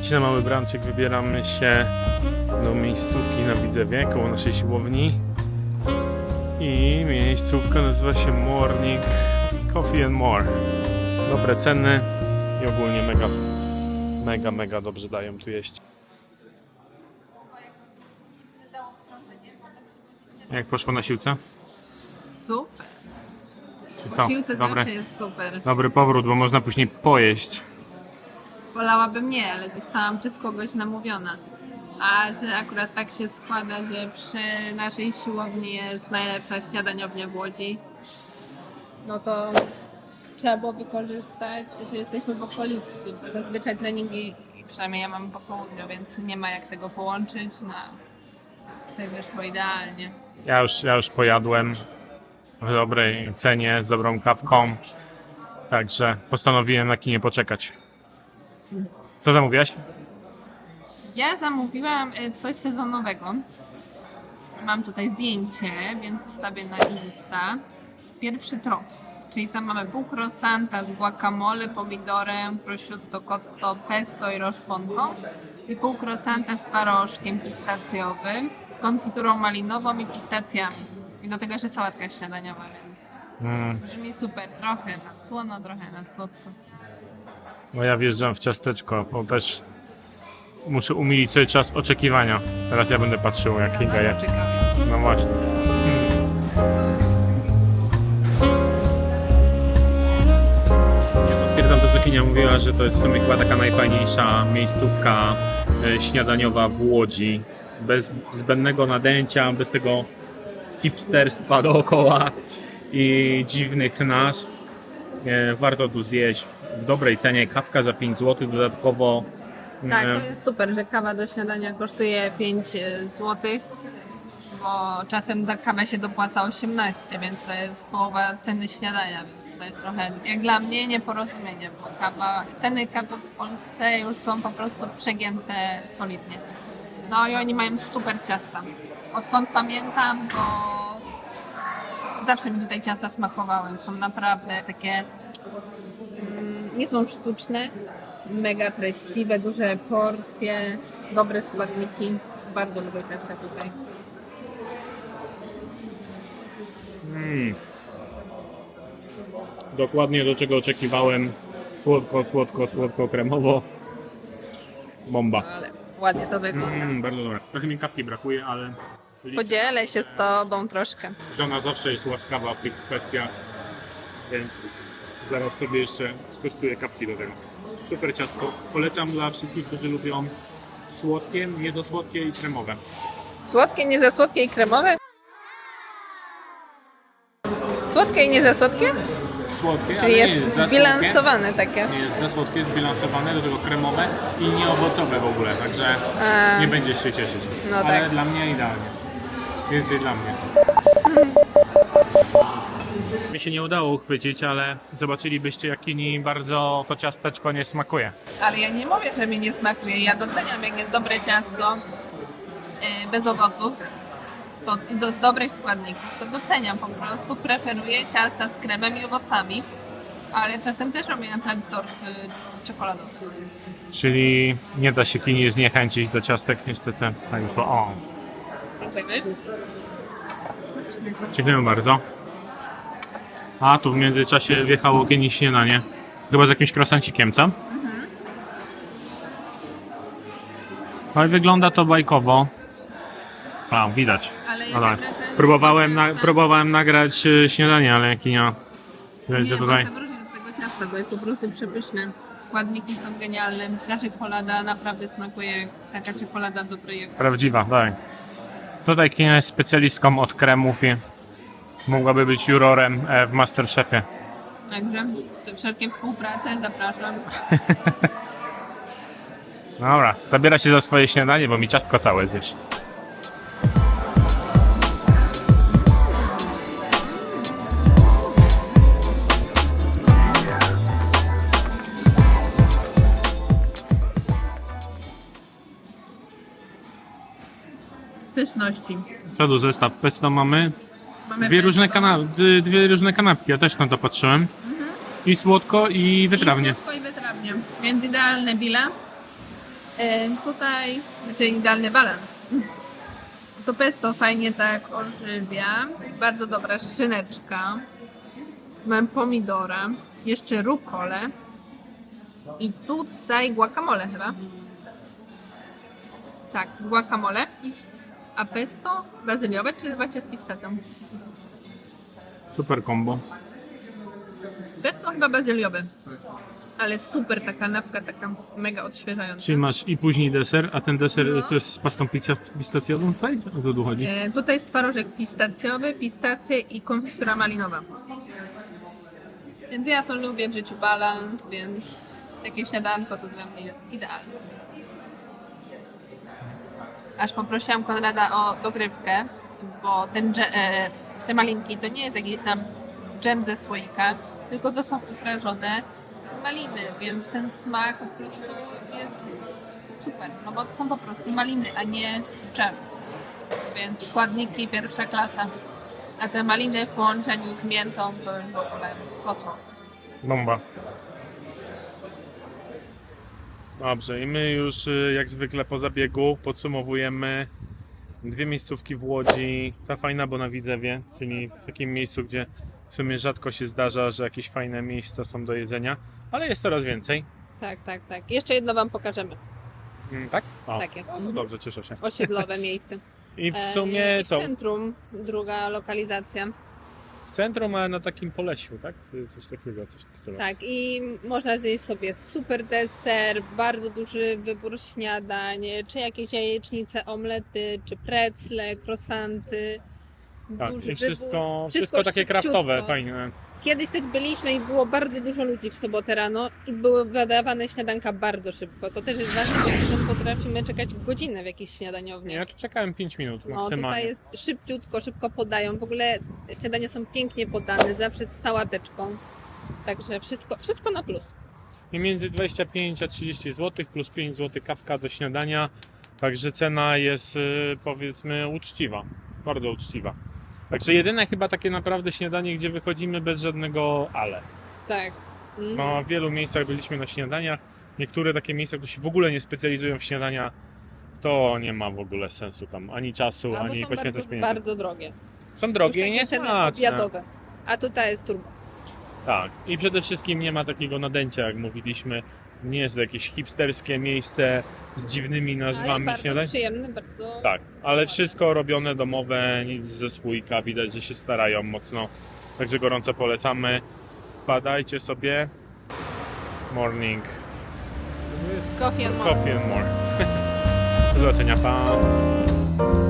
Dzisiaj na Mały Bramczyk wybieramy się do miejscówki na Widzewie, koło naszej siłowni. I miejscówka nazywa się Morning Coffee and More. Dobre ceny i ogólnie mega, mega, mega dobrze dają tu jeść. Jak poszło na siłce? Super. Czy co? Piłce Dobry, zawsze jest super. dobry powrót, bo można później pojeść. Wolałabym nie, ale zostałam przez kogoś namówiona. A że akurat tak się składa, że przy naszej siłowni jest najlepsza śniadaniownia w Łodzi, no to trzeba było wykorzystać, że jesteśmy w okolicy. Zazwyczaj treningi, przynajmniej ja mam po południu, więc nie ma jak tego połączyć. Na tutaj wyszło idealnie. Ja już, ja już pojadłem w dobrej cenie, z dobrą kawką. Także postanowiłem na kinie poczekać. Co zamówiłaś? Ja zamówiłam y, coś sezonowego. Mam tutaj zdjęcie, więc wstawię na Insta. Pierwszy trop, czyli tam mamy pół croissanta z guacamole, pomidorem, prosciutto, cotto, pesto i roszponką i pół croissanta z twarożkiem pistacjowym, konfiturą malinową i pistacjami. I do tego jeszcze sałatka śniadaniowa, więc Mm, brzmi super. Trochę na słono, trochę na słodko. No ja wjeżdżam w ciasteczko, bo też muszę umilić sobie czas oczekiwania. Teraz ja będę patrzył, jak Kinga je. No właśnie. Potwierdzam to, co Kinia mówiła, że to jest w sumie chyba taka najfajniejsza miejscówka e, śniadaniowa w Łodzi. Bez zbędnego nadęcia, bez tego hipsterstwa dookoła i dziwnych nazw. E, Warto tu zjeść w dobrej cenie. Kawka za 5 zł dodatkowo. Tak, E, to jest super, że kawa do śniadania kosztuje 5 zł, bo czasem za kawę się dopłaca 18, więc to jest połowa ceny śniadania, więc to jest trochę jak dla mnie nieporozumienie, bo kawa, ceny kawy w Polsce już są po prostu przegięte solidnie. No i oni mają super ciasta. Odkąd pamiętam, to zawsze mi tutaj ciasta smakowały. Są naprawdę takie mm, nie są sztuczne, mega treściwe, duże porcje, dobre składniki. Bardzo lubię ciasta tutaj. Mm. Dokładnie do czego oczekiwałem. Słodko, słodko, słodko, kremowo. Bomba. Ale ładnie to wygląda. Mm, bardzo dobre. Trochę mi kawki brakuje, ale liczę, Podzielę się z tobą troszkę. że ona zawsze jest łaskawa w tych kwestiach, więc zaraz sobie jeszcze skosztuję kawki do tego. Super ciasto. Polecam dla wszystkich, którzy lubią słodkie, nie za słodkie i kremowe. Słodkie, nie za słodkie i kremowe? Słodkie i nie za słodkie? Słodkie, ale Czyli nie jest jest za słodkie. zbilansowane takie. Nie jest za słodkie, zbilansowane, do tego kremowe i nieowocowe w ogóle, także A, nie będziesz się cieszyć. No Ale tak. dla mnie idealnie. Więcej dla mnie. Mi się nie udało uchwycić, ale zobaczylibyście, jak inni bardzo to ciasteczko nie smakuje. ale ja nie mówię, że mi nie smakuje. Ja doceniam, jak jest dobre ciasto yy, bez owoców. To, do, z dobrych składników. To doceniam po prostu. Preferuję ciasta z kremem i owocami. Ale czasem też robię na przykład tort y, czekoladowy. Czyli nie da się kini zniechęcić do ciastek, niestety. Tak wyszło. O, dziękuję bardzo. A, tu w międzyczasie wjechało kiedyś śniadanie. Chyba z jakimś krosancikiem, co? No i wygląda to bajkowo. A, widać. Ale wracając do Próbowałem, na, ciasta- próbowałem nagrać e, śniadanie, ale kinia. Wiecie Nie, tutaj. chcę wrócić do tego ciasta, bo jest po prostu przepyszne. Składniki są genialne. Ta czekolada naprawdę smakuje jak taka czekolada dobrej jakości. Prawdziwa, tak. Tutaj kinia jest specjalistką od kremów i mogłaby być jurorem e, w Masterchefie. Także wszelkie współprace zapraszam. Dobra, zabiera się za swoje śniadanie, bo mi ciastko całe zjesz. Pyszności. Co tu zestaw pesto mamy? Mamy Dwie różne, kana- d- dwie różne kanapki, ja też na to patrzyłem. I słodko, i wytrawnie. I słodko i wytrawnie. Więc idealny bilans. Tutaj, znaczy idealny balans. To pesto fajnie tak ożywia. Bardzo dobra szyneczka. Mam pomidora, jeszcze rukolę. I tutaj guacamole chyba. Tak, guacamole. A pesto bazyliowe, czy właśnie z pistacją? Super combo. Pesto chyba bazyliowe. Ale super ta kanapka, taka mega odświeżająca. Czyli masz i później deser, a ten deser No. co jest z pastą pizza, pistacjową tutaj? O co tu chodzi? E, tutaj jest twarożek pistacjowy, pistacje i konfitura malinowa. Więc ja to lubię w życiu balans, więc takie śniadanko to dla mnie jest idealne. Aż poprosiłam Konrada o dogrywkę, bo ten dże, e, te malinki to nie jest jakiś tam dżem ze słoika, tylko to są uprażone maliny, więc ten smak po prostu jest super, no bo to są po prostu maliny, a nie dżem. Więc składniki pierwsza klasa. A te maliny w połączeniu z miętą to już w ogóle kosmos. Bomba. Dobrze, i my już y, jak zwykle po zabiegu podsumowujemy dwie miejscówki w Łodzi. Ta fajna, bo na Widzewie, czyli w takim miejscu, gdzie w sumie rzadko się zdarza, że jakieś fajne miejsca są do jedzenia, ale jest coraz więcej. Tak, tak, tak. Jeszcze jedno Wam pokażemy. Mm, Tak? O, Takie. no dobrze, cieszę się. Osiedlowe miejsce. I w E, sumie i w co? centrum druga lokalizacja. W centrum, ale na takim Polesiu, tak? Coś takiego, coś w stylu. Tak, i można zjeść sobie super deser, bardzo duży wybór śniadań, czy jakieś jajecznice, omlety, czy precle, croissanty. Tak, Duży i wszystko, wybór. wszystko takie szybciutko. kraftowe, fajne. Kiedyś też byliśmy i było bardzo dużo ludzi w sobotę rano i były wydawane śniadanka bardzo szybko. To też jest ważne, bo potrafimy czekać godzinę w jakiejś śniadaniowni. Ja tu czekałem 5 minut No maksymalnie. tutaj jest szybciutko, szybko podają. W ogóle śniadania są pięknie podane, zawsze z sałateczką. Także wszystko, wszystko na plus. I między 25 a 30 zł plus 5 zł kawka do śniadania. Także cena jest y, powiedzmy uczciwa. Bardzo uczciwa. Także jedyne chyba takie naprawdę śniadanie, gdzie wychodzimy bez żadnego ale. Tak. Mm. No, w wielu miejscach byliśmy na śniadaniach. Niektóre takie miejsca, które się w ogóle nie specjalizują w śniadania, to nie ma w ogóle sensu tam ani czasu, Albo ani są poświęcać bardzo, pieniędzy. bardzo drogie. Są drogie i Już takie ceny niesmaczne. obiadowe. A tutaj jest turbo. Tak. I przede wszystkim nie ma takiego nadęcia, jak mówiliśmy. Nie jest to jakieś hipsterskie miejsce z dziwnymi Ale nazwami bardzo śniadań. przyjemny, bardzo... Tak, ale wszystko robione domowe, nic ze słoika, widać, że się starają mocno. Także gorąco polecamy. Wpadajcie sobie. Morning. Coffee and more. Coffee and more. Do zobaczenia, pa.